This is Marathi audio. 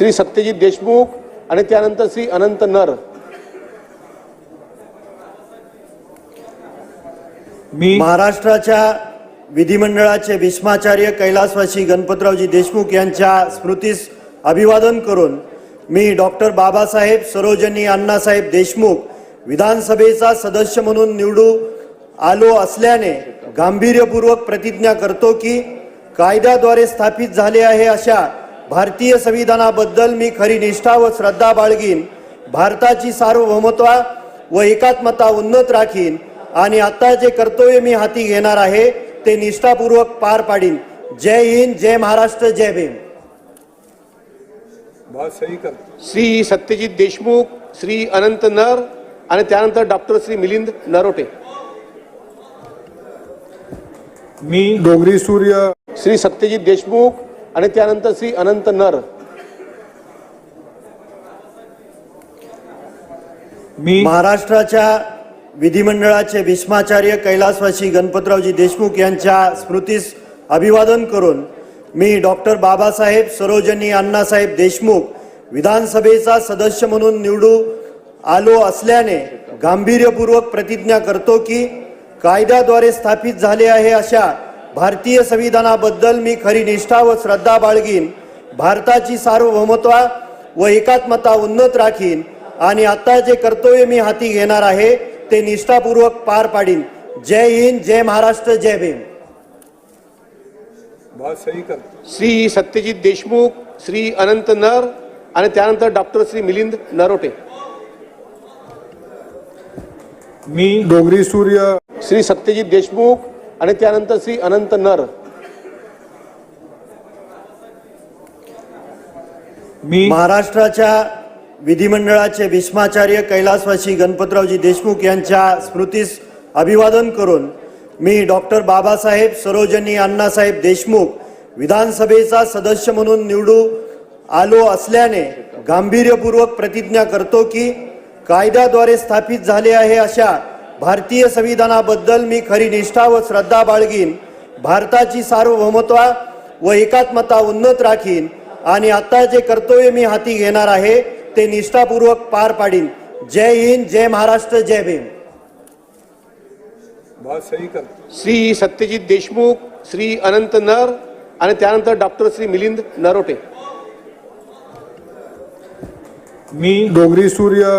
श्री सत्यजित देशमुख आणि त्यानंतर श्री अनंत नर. मी महाराष्ट्राच्या विधिमंडळाचे भीष्माचार्य कैलासवासी गणपतरावजी देशमुख यांच्या स्मृतीस अभिवादन करून मी डॉक्टर बाबासाहेब सरोजनी अण्णासाहेब देशमुख विधानसभेचा सदस्य म्हणून निवडू आलो असल्याने गांभीर्यपूर्वक प्रतिज्ञा करतो की कायद्याद्वारे स्थापित झाले आहे अशा भारतीय संविधानाबद्दल मी खरी निष्ठा व श्रद्धा बाळगीन भारताची सार्वभौमत्वा व एकात्मता उन्नत राखीन आणि आता जे कर्तव्य मी हाती घेणार आहे ते निष्ठापूर्वक पार पाडीन. जय हिंद जय महाराष्ट्र जय भीम. बात सही कर। श्री सत्यजित देशमुख श्री अनंत नर आणि त्यानंतर डॉक्टर श्री मिलिंद नरोटे. मी डोंगरी सूर्य. श्री सत्यजित देशमुख आणि त्यानंतर श्री अनंत नर. मी महाराष्ट्राच्या विधिमंडळाचे भीष्माचार्य कैलासवासी गणपतरावजी देशमुख यांच्या स्मृतीस अभिवादन करून मी डॉक्टर बाबासाहेब सरोजनी अण्णासाहेब देशमुख विधानसभेचा सदस्य म्हणून निवडू आलो असल्याने गांभीर्यपूर्वक प्रतिज्ञा करतो की कायद्याद्वारे स्थापित झाले आहे अशा भारतीय संविधानाबद्दल मी खरी निष्ठा व श्रद्धा बाळगीन भारताची सार्वभौमत्वा व एकात्मता उन्नत राखीन आणि आता जे कर्तव्य मी हाती घेणार आहे ते निष्ठापूर्वक पार पाडीन. जय हिंद जय महाराष्ट्र जय भीम. बात सही कर श्री सत्यजित देशमुख श्री अनंत नर आणि त्यानंतर डॉक्टर श्री मिलिंद नरोटे. मी डोंगरी सूर्य. श्री सत्यजित देशमुख आणि त्यानंतर श्री अनंत नर. मी महाराष्ट्राच्या विधिमंडळाचे भीष्माचार्य कैलासवासी गणपतरावजी देशमुख यांच्या स्मृतीस अभिवादन करून मी डॉक्टर बाबासाहेब सरोजनी अण्णासाहेब देशमुख विधानसभेचा सदस्य म्हणून निवडू आलो असल्याने गांभीर्यपूर्वक प्रतिज्ञा करतो की कायद्याद्वारे स्थापित झाले आहे अशा भारतीय संविधानाबद्दल मी खरी निष्ठा व श्रद्धा बाळगीन भारताची सार्वभौमत्वा व एकात्मता उन्नत राखीन आणि आता जे कर्तव्य मी हाती घेणार आहे ते निष्ठापूर्वक पार पाडीन. जय हिंद जय महाराष्ट्र जय भीम. बात सही कर श्री सत्यजित देशमुख श्री अनंत नर आणि त्यानंतर डॉक्टर श्री मिलिंद नरोटे. मी डोंगरी सूर्य